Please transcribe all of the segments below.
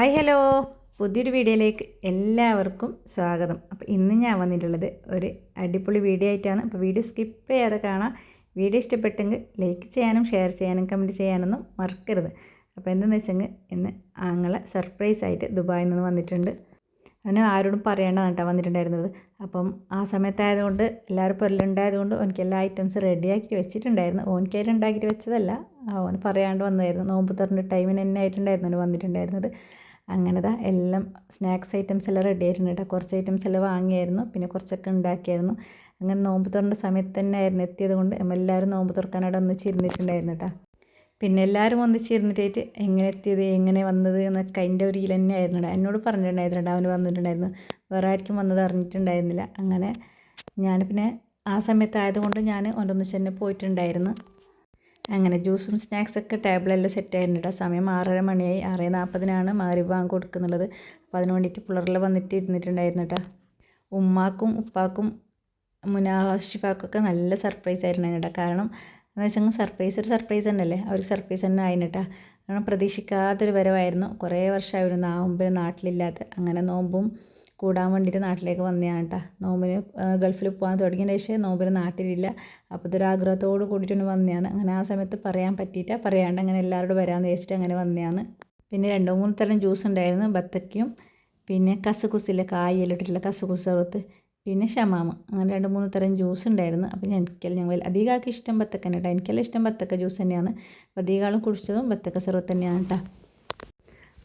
Hi hello പുതിയൊരു വീഡിയോയിലേക്ക് എല്ലാവർക്കും സ്വാഗതം. അപ്പോൾ ഇന്ന് ഞാൻ വന്നിട്ടുള്ളത് ഒരു അടിപൊളി വീഡിയോ ആയിട്ടാണ്. അപ്പോൾ വീഡിയോ സ്കിപ്പ് ചെയ്യാതെ കാണാം. വീഡിയോ ഇഷ്ടപ്പെട്ടെങ്കിൽ ലൈക്ക് ചെയ്യാനും ഷെയർ ചെയ്യാനും കമന്റ് ചെയ്യാനൊന്നും മറക്കരുത്. അപ്പോൾ എന്തെന്ന് വെച്ചെങ്കിൽ ഇന്ന് ആങ്ങളെ സർപ്രൈസ് ആയിട്ട് ദുബായിൽ നിന്ന് വന്നിട്ടുണ്ട്. അവന് ആരോടും പറയേണ്ടതാണ് കേട്ടോ വന്നിട്ടുണ്ടായിരുന്നത്. അപ്പം ആ സമയത്തായതുകൊണ്ട് എല്ലാവരും പൊരലുണ്ടായതുകൊണ്ട് ഓനിക്ക് എല്ലാ ഐറ്റംസ് റെഡിയാക്കി വെച്ചിട്ടുണ്ടായിരുന്നു. ഓനിക്കായിട്ട് ഉണ്ടാക്കിയിട്ട് വെച്ചതല്ല. ഓൻ പറയാണ്ട് വന്നതായിരുന്നു. നോമ്പ് തുറന്ന ടൈമിന് തന്നെ ആയിട്ടുണ്ടായിരുന്നു അവന് വന്നിട്ടുണ്ടായിരുന്നത്. അങ്ങനെതാ. എല്ലാം സ്നാക്സ് ഐറ്റംസ് എല്ലാം റെഡി ആയിരുന്നു കേട്ടോ കുറച്ച് ഐറ്റംസ് എല്ലാം വാങ്ങിയായിരുന്നു. പിന്നെ കുറച്ചൊക്കെ ഉണ്ടാക്കിയായിരുന്നു. അങ്ങനെ നോമ്പ് തുറന്ന സമയത്ത് തന്നെ ആയിരുന്നു എത്തിയത് കൊണ്ട് എല്ലാവരും നോമ്പ് തുറക്കാനായിട്ട് ഒന്നിച്ചിരുന്നിട്ടുണ്ടായിരുന്നു കേട്ടോ പിന്നെ എല്ലാവരും ഒന്നിച്ചിരുന്നിട്ടായിട്ട് എങ്ങനെ എത്തിയത് എങ്ങനെ വന്നത് എന്നൊക്കെ അതിന്റെ ഒരു ഇതിൽ തന്നെ ആയിരുന്നു എന്നോട് പറഞ്ഞിട്ടുണ്ടായിരുന്നു അവന് വന്നിട്ടുണ്ടായിരുന്നു. വേറെ ആർക്കും വന്നത് അറിഞ്ഞിട്ടുണ്ടായിരുന്നില്ല. അങ്ങനെ ഞാൻ പിന്നെ ആ സമയത്തായതുകൊണ്ട് ഞാൻ ഒന്നൊന്നിച്ച് തന്നെ പോയിട്ടുണ്ടായിരുന്നു. അങ്ങനെ ജ്യൂസും സ്നാക്സൊക്കെ ടേബിളെല്ലാം സെറ്റ് ആയിരുന്നു കേട്ടോ സമയം ആറര മണിയായി. ആറ് നാൽപ്പതിനാണ് മാറി ബാങ്ക് കൊടുക്കുന്നുള്ളത് അപ്പോൾ അതിന് വേണ്ടിയിട്ട് പിള്ളേരെല്ലാം വന്നിട്ട് ഇരുന്നിട്ടുണ്ടായിരുന്നു കേട്ടോ ഉമ്മാക്കും ഉപ്പാക്കും മുനാഷിഫാക്കൊക്കെ നല്ല സർപ്രൈസ് ആയിരുന്നു കേട്ടോ കാരണം എന്ന് വെച്ചാൽ സർപ്രൈസ് ഒരു സർപ്രൈസ് തന്നെയല്ലേ? അവർക്ക് സർപ്രൈസ് തന്നെ ആയിരുന്നു കേട്ടോ കാരണം പ്രതീക്ഷിക്കാത്തൊരു വരവായിരുന്നു. കുറേ വർഷമായിരുന്നു നോമ്പിന് നാട്ടിലില്ലാത്ത അങ്ങനെ നോമ്പും കൂടാൻ വേണ്ടിയിട്ട് നാട്ടിലേക്ക് വന്നതാണ് കേട്ടോ നോമ്പിന് ഗൾഫിൽ പോകാൻ തുടങ്ങിയ ശേഷം നോമ്പിന് നാട്ടിലില്ല. അപ്പോൾ ഇതൊരു ആഗ്രഹത്തോട് കൂടിയിട്ടൊന്ന് വന്നതാണ്. അങ്ങനെ ആ സമയത്ത് പറയാൻ പറ്റിയിട്ട് പറയാണ്ട് അങ്ങനെ എല്ലാവരോടും വരാമെന്ന് വെച്ചിട്ട് അങ്ങനെ വന്നതാണ്. പിന്നെ രണ്ടോ മൂന്ന് തരം ജ്യൂസ് ഉണ്ടായിരുന്നു ബത്തക്കയും പിന്നെ കസുകുസിലെ കായെല്ലാം ഇട്ടിട്ടുള്ള കസുകുസ് സർവത്ത് പിന്നെ ഷമാമ്. അങ്ങനെ രണ്ട് മൂന്ന് തരം ജ്യൂസ് ഉണ്ടായിരുന്നു. അപ്പോൾ എനിക്കെല്ലാം ഞങ്ങൾ അധികം ആൾക്ക് ഇഷ്ടം ബത്തക്കനെ കേട്ടോ എനിക്കെല്ലാം ഇഷ്ടം ബത്തക്ക ജ്യൂസ് തന്നെയാണ്. അപ്പോൾ അധികം ആളും കുടിച്ചതും ബത്തക്ക സർവത്ത് തന്നെയാണ് കേട്ടോ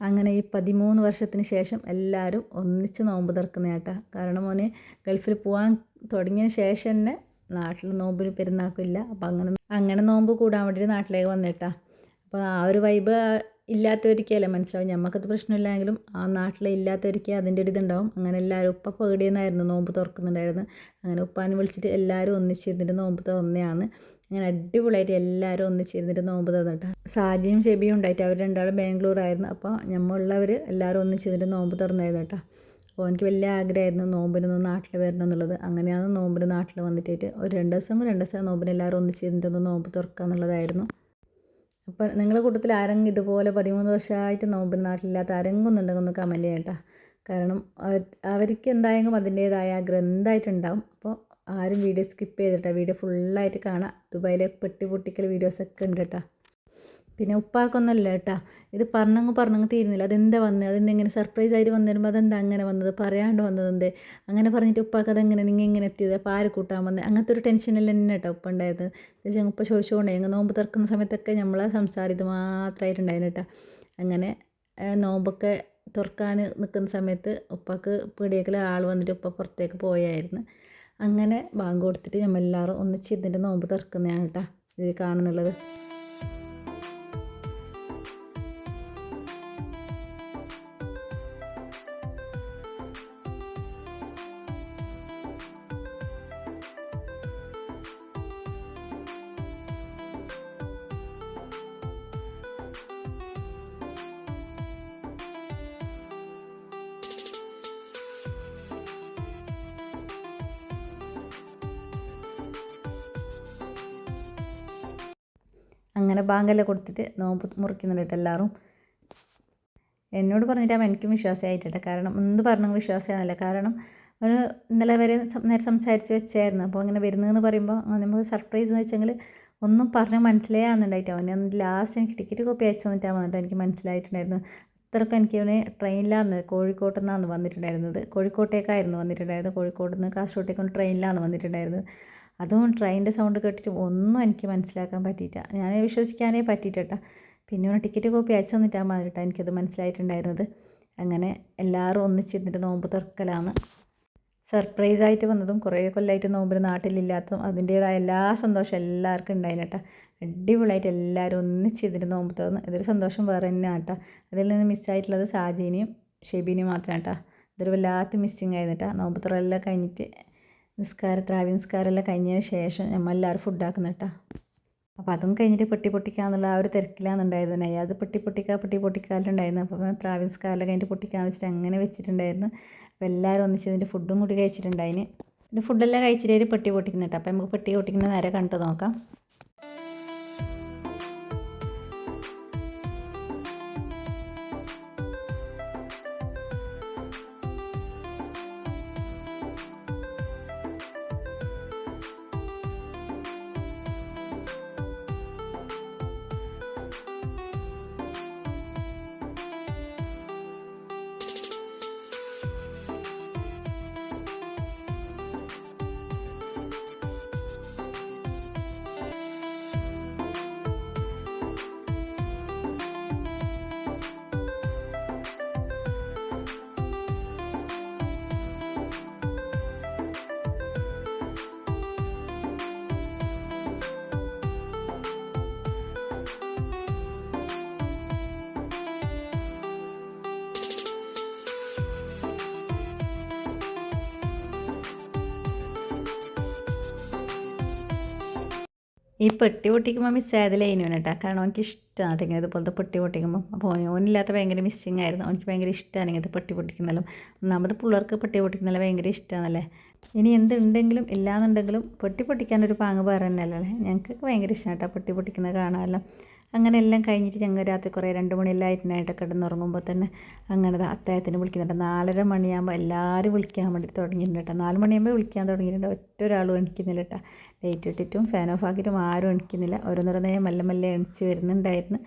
അങ്ങനെ ഈ പതിമൂന്ന് വർഷത്തിന് ശേഷം എല്ലാവരും ഒന്നിച്ച് നോമ്പ് തുറക്കുന്ന കേട്ടാ. കാരണം മോന് ഗൾഫിൽ പോകാൻ തുടങ്ങിയ ശേഷം തന്നെ നാട്ടിൽ നോമ്പിന് പെരുന്നാക്കില്ല അപ്പം അങ്ങനെ അങ്ങനെ നോമ്പ് കൂടാൻ വേണ്ടിയിട്ട് നാട്ടിലേക്ക് വന്നിട്ടാ. അപ്പോൾ ആ ഒരു വൈബ് ഇല്ലാത്തവർക്കല്ലേ മനസ്സിലാവും. ഞമ്മക്കത് പ്രശ്നമില്ലെങ്കിലും ആ നാട്ടിൽ ഇല്ലാത്തവർക്ക് അതിന്റെ ഒരു ഇതുണ്ടാവും. അങ്ങനെ എല്ലാവരും ഉപ്പ പേടിയെന്നായിരുന്നു നോമ്പ് തുറക്കുന്നുണ്ടായിരുന്നു അങ്ങനെ ഉപ്പാനെ വിളിച്ചിട്ട് എല്ലാവരും ഒന്നിച്ചിരുന്നിട്ട് നോമ്പ് തുറന്നതാണ്. അങ്ങനെ അടിപൊളിയായിട്ട് എല്ലാവരും ഒന്നിച്ചിരുന്നിട്ട് നോമ്പ് തന്നിട്ട്. സാജിയും ഷെബിയും ഉണ്ടായിട്ട് അവർ രണ്ടാളും ബാംഗ്ലൂരായിരുന്നു. അപ്പോൾ നമ്മളുള്ളവർ എല്ലാവരും ഒന്നിച്ചിരുന്നിട്ട് നോമ്പ് തുറന്നായിരുന്നു കേട്ടോ. അപ്പോൾ എനിക്ക് വലിയ ആഗ്രഹമായിരുന്നു നോമ്പിനൊന്ന് നാട്ടിൽ വരണം എന്നുള്ളത്. അങ്ങനെയാണ് നോമ്പിന് നാട്ടിൽ വന്നിട്ട് ഒരു രണ്ട് ദിവസം രണ്ട് ദിവസം നോമ്പിന് എല്ലാവരും ഒന്നിച്ചിരുന്നിട്ടൊന്ന് നോമ്പ് തുറക്കുക എന്നുള്ളതായിരുന്നു. അപ്പോൾ നിങ്ങളുടെ കൂട്ടത്തിൽ ആരെങ്കിലും ഇതുപോലെ പതിമൂന്ന് വർഷമായിട്ട് നോമ്പിന് നാട്ടിലില്ലാത്ത ആരെങ്കിലും ഒന്നുണ്ടെങ്കിൽ ഒന്ന് കമന്റ് ചെയ്യട്ടോ കാരണം അവർക്ക് എന്തായെങ്കിലും അതിന്റേതായ ആഗ്രഹം എന്തായിട്ടുണ്ടാവും. അപ്പോൾ ആരും വീഡിയോ സ്കിപ്പ് ചെയ്തിട്ട വീഡിയോ ഫുള്ളായിട്ട് കാണാം. ദുബായിലെ പെട്ടി പൊട്ടിക്കൽ വീഡിയോസൊക്കെ ഉണ്ട് കേട്ടോ പിന്നെ ഉപ്പാക്കൊന്നുമല്ല കേട്ടോ ഇത് പറഞ്ഞങ്ങ് പറഞ്ഞങ്ങ് തീരുന്നില്ല. അതെന്താ വന്നത് അതെന്താ ഇങ്ങനെ സർപ്രൈസ് ആയിട്ട് വന്നു വരുമ്പോൾ അതെന്താ അങ്ങനെ വന്നത്? പറയാണ്ട് വന്നത് എന്തേ? അങ്ങനെ പറഞ്ഞിട്ട് ഉപ്പാക്ക് അതെങ്ങനെ? നിങ്ങൾ ഇങ്ങനെ എത്തിയത്? അപ്പോൾ ആര് കൂട്ടാൻ വന്നത് അങ്ങനത്തെ ഒരു ടെൻഷനിൽ തന്നെ കേട്ടോ ഉപ്പ ഉണ്ടായത്. വെച്ചാൽ ഉപ്പ ചോദിച്ചുകൊണ്ടേ ഞങ്ങൾ നോമ്പ് തുറക്കുന്ന സമയത്തൊക്കെ നമ്മൾ സംസാരം ഇത് മാത്രമായിട്ടുണ്ടായിരുന്നു കേട്ടോ അങ്ങനെ നോമ്പൊക്കെ തുറക്കാൻ നിൽക്കുന്ന സമയത്ത് ഉപ്പാക്ക് പീടിയേക്കിൽ ആൾ വന്നിട്ട് ഉപ്പ പുറത്തേക്ക് പോയായിരുന്നു. അങ്ങനെ ബാങ്ക് കൊടുത്തിട്ട് നമ്മളെല്ലാവരും ഒന്നിച്ച് ഇതിന്റെ നോമ്പ് തുറക്കുന്നതാണ് കേട്ടോ ഇത് കാണുന്നുള്ളത്. അങ്ങനെ ബാങ്കെല്ലാം കൊടുത്തിട്ട് നോമ്പ് മുറിക്കുന്നുണ്ട് എല്ലാവരും എന്നോട് പറഞ്ഞിട്ടാകുമ്പോൾ എനിക്കും വിശ്വാസമായിട്ടില്ല കാരണം എന്ത് പറഞ്ഞു വിശ്വാസമാണല്ല കാരണം ഒരു ഇന്നലെ വരെ നേരെ സംസാരിച്ച് വെച്ചായിരുന്നു. അപ്പോൾ അങ്ങനെ വരുന്നതെന്ന് പറയുമ്പോൾ നമുക്ക് സർപ്രൈസ് എന്ന് വെച്ചെങ്കിൽ ഒന്നും പറഞ്ഞ് മനസ്സിലാകുന്നുണ്ടായിട്ട് അവന് ലാസ്റ്റ് എനിക്ക് ടിക്കറ്റ് കോപ്പി അയച്ചു തന്നിട്ടാണ് വന്നിട്ട് എനിക്ക് മനസ്സിലായിട്ടുണ്ടായിരുന്നു അത്രയ്ക്ക് എനിക്ക് അവന് ട്രെയിനിലാണ് കോഴിക്കോട്ട് നിന്നാണ് വന്നിട്ടുണ്ടായിരുന്നത്. കോഴിക്കോട്ടേക്കായിരുന്നു വന്നിട്ടുണ്ടായിരുന്നത്. കോഴിക്കോട്ട് നിന്ന് കാസർഗോട്ടേക്ക് ട്രെയിനിലാണ് വന്നിട്ടുണ്ടായിരുന്നത്. അതും ട്രെയിനിന്റെ സൗണ്ട് കേട്ടിട്ട് ഒന്നും എനിക്ക് മനസ്സിലാക്കാൻ പറ്റിയിട്ട ഞാൻ വിശ്വസിക്കാനേ പറ്റിയിട്ടാ പിന്നെ ഒന്ന് ടിക്കറ്റ് കോപ്പി അയച്ചു തന്നിട്ടാൽ മതി കേട്ടോ എനിക്കത് മനസ്സിലായിട്ടുണ്ടായിരുന്നത്. അങ്ങനെ എല്ലാവരും ഒന്നിച്ചിരുന്നിട്ട് നോമ്പ് തുറക്കലാണ്. സർപ്രൈസ് ആയിട്ട് വന്നതും കുറേ കൊല്ലമായിട്ട് നോമ്പിന് നാട്ടിലില്ലാത്തതും അതിന്റേതായ എല്ലാ സന്തോഷം എല്ലാവർക്കും ഉണ്ടായിരുന്നു അടിപൊളിയായിട്ട് എല്ലാവരും ഒന്നിച്ചിരുന്നിട്ട് നോമ്പ് തുറന്ന്. ഇതൊരു സന്തോഷം വേറെ തന്നെയാണ് കേട്ടോ. അതിൽ നിന്ന് മിസ്സായിട്ടുള്ളത് സാജീനിയും ഷെബീനിയും മാത്രമാണ് കേട്ടോ. ഇതൊരു വല്ലാത്ത മിസ്സിങ് ആയിരുന്നു കേട്ടോ. നോമ്പ് തുറയെല്ലാം കഴിഞ്ഞിട്ട് നിസ്കാരം ത്രാവി നിസ്കാരമെല്ലാം കഴിഞ്ഞതിന് ശേഷം നമ്മൾ എല്ലാവരും ഫുഡാക്കുന്ന കേട്ടോ അപ്പോൾ അതും കഴിഞ്ഞിട്ട് പെട്ടി പൊട്ടിക്കാന്നുള്ള ആ ഒരു തിരക്കിലാണ് ഉണ്ടായിരുന്നത് അത് പെട്ടി പൊട്ടിക്കുക പെട്ടി പൊട്ടിക്കാലുണ്ടായിരുന്നു അപ്പോൾ ത്രാവി നിസ്കാരമെല്ലാം കഴിഞ്ഞിട്ട് പൊട്ടിക്കാന്ന് വെച്ചിട്ട് അങ്ങനെ വെച്ചിട്ടുണ്ടായിരുന്നു. അപ്പോൾ എല്ലാവരും ഒന്നിച്ച് അതിന്റെ ഫുഡും കൂടി കഴിച്ചിട്ടുണ്ടായിന്. പിന്നെ ഫുഡെല്ലാം കഴിച്ചിട്ട് പെട്ടി പൊട്ടിക്കുന്നുണ്ട് അപ്പോൾ നമുക്ക് പെട്ടി പൊട്ടിക്കുന്ന നേരെ കണ്ടു നോക്കാം. ഈ പെട്ടി പൊട്ടിക്കുമ്പോൾ മിസ്സായത് ലൈനുവിന് കേട്ടോ. കാരണം എനിക്ക് ഇഷ്ടമാണ് ഇങ്ങനെ ഇതുപോലത്തെ പെട്ടി പൊട്ടിക്കുമ്പോൾ അപ്പോൾ ഓന് ഓനില്ലാത്ത ഭയങ്കര മിസ്സിങ് ആയിരുന്നു. എനിക്ക് ഭയങ്കര ഇഷ്ടമാണ് ഇങ്ങനത്തെ പെട്ടി പൊട്ടിക്കുന്നല്ലോ ഒന്നാമത് പിള്ളേർക്ക് പെട്ടി പൊട്ടിക്കുന്നല്ലോ ഭയങ്കര ഇഷ്ടമാണല്ലേ ഇനി എന്തുണ്ടെങ്കിലും ഇല്ലാന്നുണ്ടെങ്കിലും പെട്ടി പൊട്ടിക്കാനൊരു പാങ്ങ് വേറെ തന്നെയല്ലേ ഞങ്ങൾക്കൊക്കെ ഭയങ്കര ഇഷ്ടമാണ് കേട്ടോ പെട്ടി പൊട്ടിക്കുന്നത് കാണാമല്ലോ അങ്ങനെ എല്ലാം കഴിഞ്ഞിട്ട് ഞങ്ങൾ രാത്രി കുറേ രണ്ട് മണിയെല്ലാം ആയിട്ടായിട്ട് കിടന്നുറങ്ങുമ്പോൾ തന്നെ അങ്ങനെ അത്തായത്തിന് വിളിക്കുന്നുണ്ട്. നാലര മണിയാകുമ്പോൾ എല്ലാവരും വിളിക്കാൻ വേണ്ടി തുടങ്ങിയിട്ടുണ്ട് നാല് മണിയാകുമ്പോൾ വിളിക്കാൻ തുടങ്ങിയിട്ടുണ്ട്. ഒറ്റ ഒരാളും എണിക്കുന്നില്ല കേട്ടോ. ലൈറ്റ് ഇട്ടിട്ടും ഫാൻ ഓഫ് ആക്കിയിട്ടും ആരും എണിക്കുന്നില്ല. ഓരോന്നോരോന്നേ മെല്ലെ മെല്ലെ എണിച്ച് വരുന്നുണ്ടായിരുന്നു.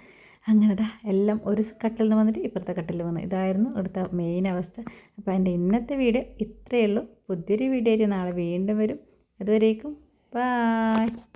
അങ്ങനെ ദാ എല്ലാം ഒരു കട്ടിൽ നിന്ന് വന്നിട്ട് ഇപ്പുറത്തെ കട്ടിൽ വന്നു. ഇതായിരുന്നു ഇവിടുത്തെ മെയിൻ അവസ്ഥ. അപ്പോൾ എന്റെ ഇന്നത്തെ വീഡിയോ ഇത്രയേ ഉള്ളൂ. പുതിയൊരു വീഡിയോ ആയിട്ട് നാളെ വീണ്ടും വരും. അതുവരേക്കും ബായ്